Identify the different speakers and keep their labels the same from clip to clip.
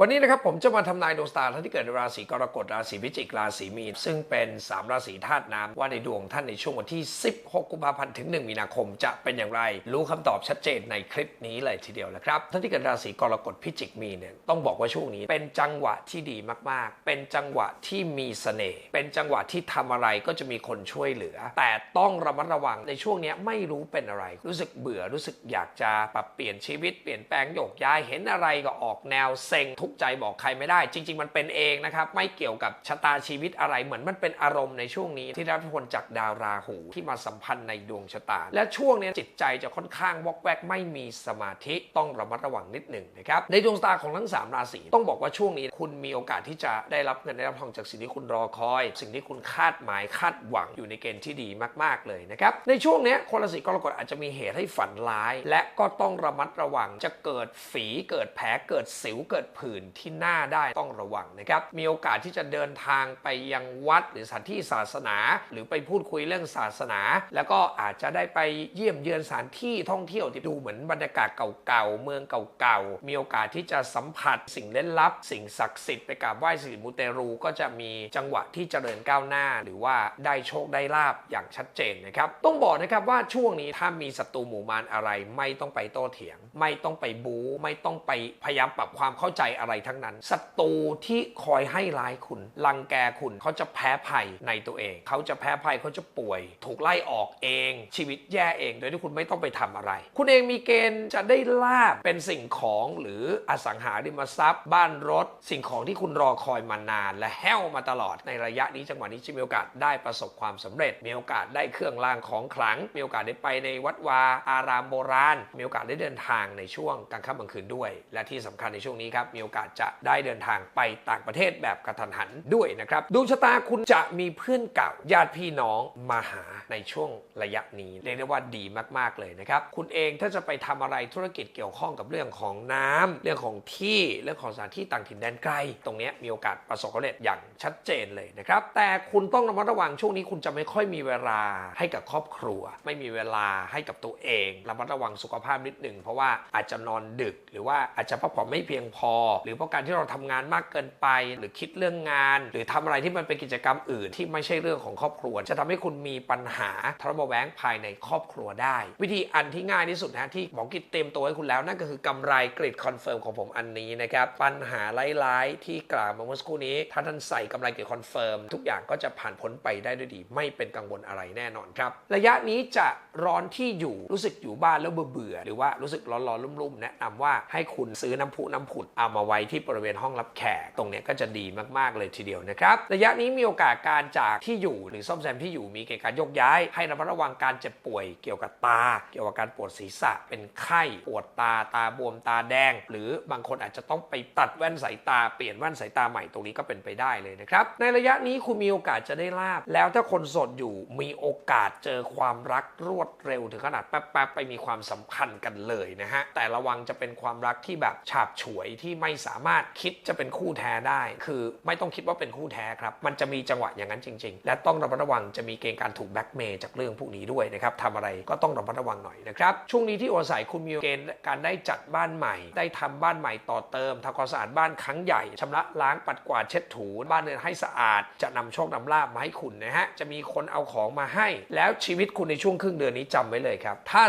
Speaker 1: วันนี้นะครับผมจะมาทำนายดวงสตาร์ท่านที่เกิดในราศีกรกฎราศีพิจิกราศีมีนซึ่งเป็น 3 ราศีธาตุน้ำว่าในดวงท่านในช่วงวันที่ 16 กุมภาพันธ์ถึง 1 มีนาคมจะเป็นอย่างไร รู้คำตอบชัดเจนในคลิปนี้เลยทีเดียวนะครับท่านที่เกิดราศีกรกฎพิจิกมีเนี่ยต้องบอกว่าช่วงนี้ เป็นจังหวะที่ดีมากๆ เป็นจังหวะที่มีเสน่ห์เป็นจังหวะที่ทำอะไรก็จะมีคนช่วยเหลือ แต่ต้องระมัดระวังในช่วงนี้ไม่รู้เป็นอะไร รู้สึกเบื่อรู้สึกอยากจะปรับเปลี่ยนชีวิตเปลี่ยนแปลงโยกย้ายเห็นอะไรก็ออกแนวเซ็งทุกข์ใจบอกใครไม่ได้ จริง ๆ มันเป็นเองนะครับไม่เกี่ยวกับชะตาชีวิตอะไรเหมือนมันเป็นอารมณ์ในช่วงนี้ ที่รับผลจากดาวราหูที่มาสัมพันธ์ในดวงชะตา และช่วงนี้จิตใจจะค่อนข้างวอกแวกไม่มีสมาธิต้องระมัดระวังนิดหนึ่งนะครับในดวงชะตาของทั้งสามราศีต้องบอกว่าช่วงนี้ คุณมีโอกาสที่จะได้รับเงินได้รับทองจากสิ่งที่คุณรอคอย สิ่งที่คุณคาดหมายคาดหวังอยู่ในเกณฑ์ที่ดีมากๆเลยนะครับในช่วงนี้คนราศีกรกฎอาจจะมีเหตุให้ฝันร้าย และก็ต้องระมัดระวังจะเกิดฝีเกิดแผลเกิดสิวเกิดผื่นที่หน้าได้ต้องระวังนะครับ มีโอกาสที่จะเดินทางไปยังวัดหรือสถานที่ศาสนา หรือไปพูดคุยเรื่องศาสนา แล้วก็อาจจะได้ไปเยี่ยมเยือนสถานที่ท่องเที่ยวที่ดูเหมือนบรรยากาศเก่าๆเมืองเก่าๆมีโอกาสที่จะสัมผัสสิ่งเล่นลับ สิ่งศักดิ์สิทธิ์ไปกราบไหว้สิ่งมูเตรูก็จะมีจังหวะที่เจริญก้าวหน้า หรือว่าได้โชคได้ลาบอย่างชัดเจนนะครับต้องบอกนะครับว่าช่วงนี้ถ้ามีศัตรูหมู่มารอะไร ไม่ต้องไปโต้เถียง ไม่ต้องไปบู๊ไม่ต้องไปพยายามปรับความเข้าใจอะไรอะไรทั้งนั้นศัตรูที่คอยให้ร้ายคุณ รังแกคุณเขาจะแพ้ภัยในตัวเอง เขาจะแพ้ภัยเขาจะป่วย ถูกไล่ออกเอง ชีวิตแย่เอง โดยที่คุณไม่ต้องไปทำอะไร คุณเองมีเกณฑ์จะได้ลาบเป็นสิ่งของหรืออสังหาริมทรัพย์ บ้านรถ สิ่งของที่คุณรอคอยมานาน และแห้วมาตลอดในระยะนี้จังหวะนี้จะมีโอกาสได้ประสบความสำเร็จ มีโอกาสได้เครื่องรางของขลัง มีโอกาสได้ไปในวัดวาอารามโบราณ มีโอกาสได้เดินทางในช่วงกลางค่ำกลางคืนด้วย และที่สำคัญในช่วงนี้ครับมีโอกาสจะได้เดินทางไปต่างประเทศแบบกระทันหันด้วยนะครับดวงชะตาคุณจะมีเพื่อนเก่าญาติพี่น้องมาหาในช่วงระยะนี้เรียกได้ว่าดีมากๆเลยนะครับ คุณเองถ้าจะไปทำอะไรธุรกิจเกี่ยวข้องกับเรื่องของน้ำเรื่องของที่เรื่องของสถานที่ต่างถิ่นแดนไกล ตรงนี้มีโอกาสประสบความสำเร็จอย่างชัดเจนเลยนะครับ แต่คุณต้องระมัดระวังช่วงนี้คุณจะไม่ค่อยมีเวลาให้กับครอบครัว ไม่มีเวลาให้กับตัวเองระมัดระวังสุขภาพนิดหนึ่งเพราะว่าอาจจะนอนดึก หรือว่าอาจจะพักผ่อนไม่เพียงพอหรือเพราะการที่เราทำงานมากเกินไป หรือคิดเรื่องงาน หรือทำอะไรที่มันเป็นกิจกรรมอื่นที่ไม่ใช่เรื่องของครอบครัว จะทำให้คุณมีปัญหาทะเลาะเบาะแว้งภายในครอบครัวได้ วิธีอันที่ง่ายที่สุดนะที่หมอกิจเตรียมตัวให้คุณแล้วนั่นก็คือกำไรกริดคอนเฟิร์มของผมอันนี้นะครับปัญหาร้ายๆที่กล่าวมาเมื่อสักครู่นี้ ถ้าท่านใส่กำไรกริดคอนเฟิร์มทุกอย่างก็จะผ่านพ้นไปได้ด้วยดี ไม่เป็นกังวลอะไรแน่นอนครับระยะนี้จะร้อนที่อยู่รู้สึกอยู่บ้านแล้วเบื่อหรือว่ารู้สึกร้อนๆรุ่มๆแนะนำว่าให้คุณซื้อน้ำพุน้ำผุดเอามาไว้ที่บริเวณห้องรับแขก ตรงนี้ก็จะดีมากๆเลยทีเดียวนะครับระยะนี้มีโอกาสการจากที่อยู่หรือซ่อมแซมที่อยู่มีเกณฑ์การยกย้าย ให้ระมัดระวังการเจ็บป่วยเกี่ยวกับตา เกี่ยวกับการปวดศีรษะเป็นไข้ปวดตาตาบวมตาแดง หรือบางคนอาจจะต้องไปตัดแว่นสายตาเปลี่ยนแว่นสายตาใหม่ตรงนี้ก็เป็นไปได้เลยนะครับในระยะนี้คุณมีโอกาสจะได้ลาบ แล้วถ้าคนโสดอยู่มีโอกาสเจอความรักรวดเร็วถึงขนาดแป๊บๆไปมีความสัมพันธ์กันเลยนะฮะแต่ระวังจะเป็นความรักที่แบบฉาบฉวยที่ไม่สามารถคิดจะเป็นคู่แท้ได้ คือไม่ต้องคิดว่าเป็นคู่แท้ครับ มันจะมีจังหวะอย่างนั้นจริง ๆ และต้องระมัดระวังจะมีเกณฑ์การถูกแบล็กเมย์จากเรื่องพวกนี้ด้วยนะครับทำอะไรก็ต้องระมัดระวังหน่อยนะครับ ช่วงนี้ที่อาศัยคุณมีเกณฑ์การได้จัดบ้านใหม่ ได้ทำบ้านใหม่ต่อเติมทำความสะอาดบ้านครั้งใหญ่ชำระล้างปัดกวาดเช็ดถูบ้านเรือนให้สะอาด จะนำโชคนำลาบมาให้คุณนะฮะจะมีคนเอาของมาให้ แล้วชีวิตคุณในช่วงครึ่งเดือนนี้จำไว้เลยครับถ้า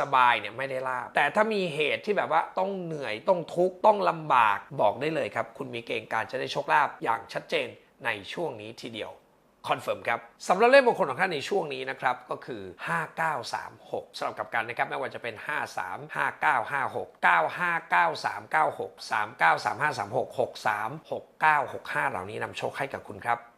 Speaker 1: สบายๆเนี่ยไม่ได้ลาบแต่ถ้ามีเหตุที่แบบว่าต้องเหนื่อยต้องทุกข์ต้องลำบากบอกได้เลยครับ คุณมีเกณฑ์การจะได้โชคลาภอย่างชัดเจนในช่วงนี้ทีเดียวคอนเฟิร์มครับสำหรับเลขมงคลของท่านในช่วงนี้นะครับก็คือ 5936สำหรับกับกันนะครับไม่ว่าจะเป็น 53 5956 9593 96 393536 63 69 65 เหล่านี้นำโชคให้กับคุณครับ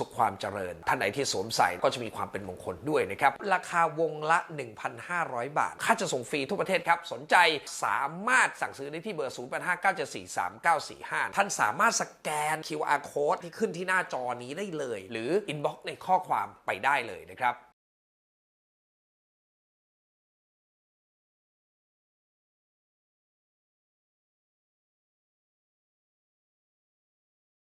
Speaker 1: สุขความเจริญ ท่านไหนที่สวมใส่ก็จะมีความเป็นมงคลด้วยนะครับ ราคาวงละ 1,500 บาท ค่าจะส่งฟรีทุกประเทศครับ สนใจสามารถสั่งซื้อได้ที่เบอร์ 0859743945 ท่านสามารถสแกน QR code ที่ขึ้นที่หน้าจอนี้ได้เลย หรือ inbox ในข้อความไปได้เลยนะครับ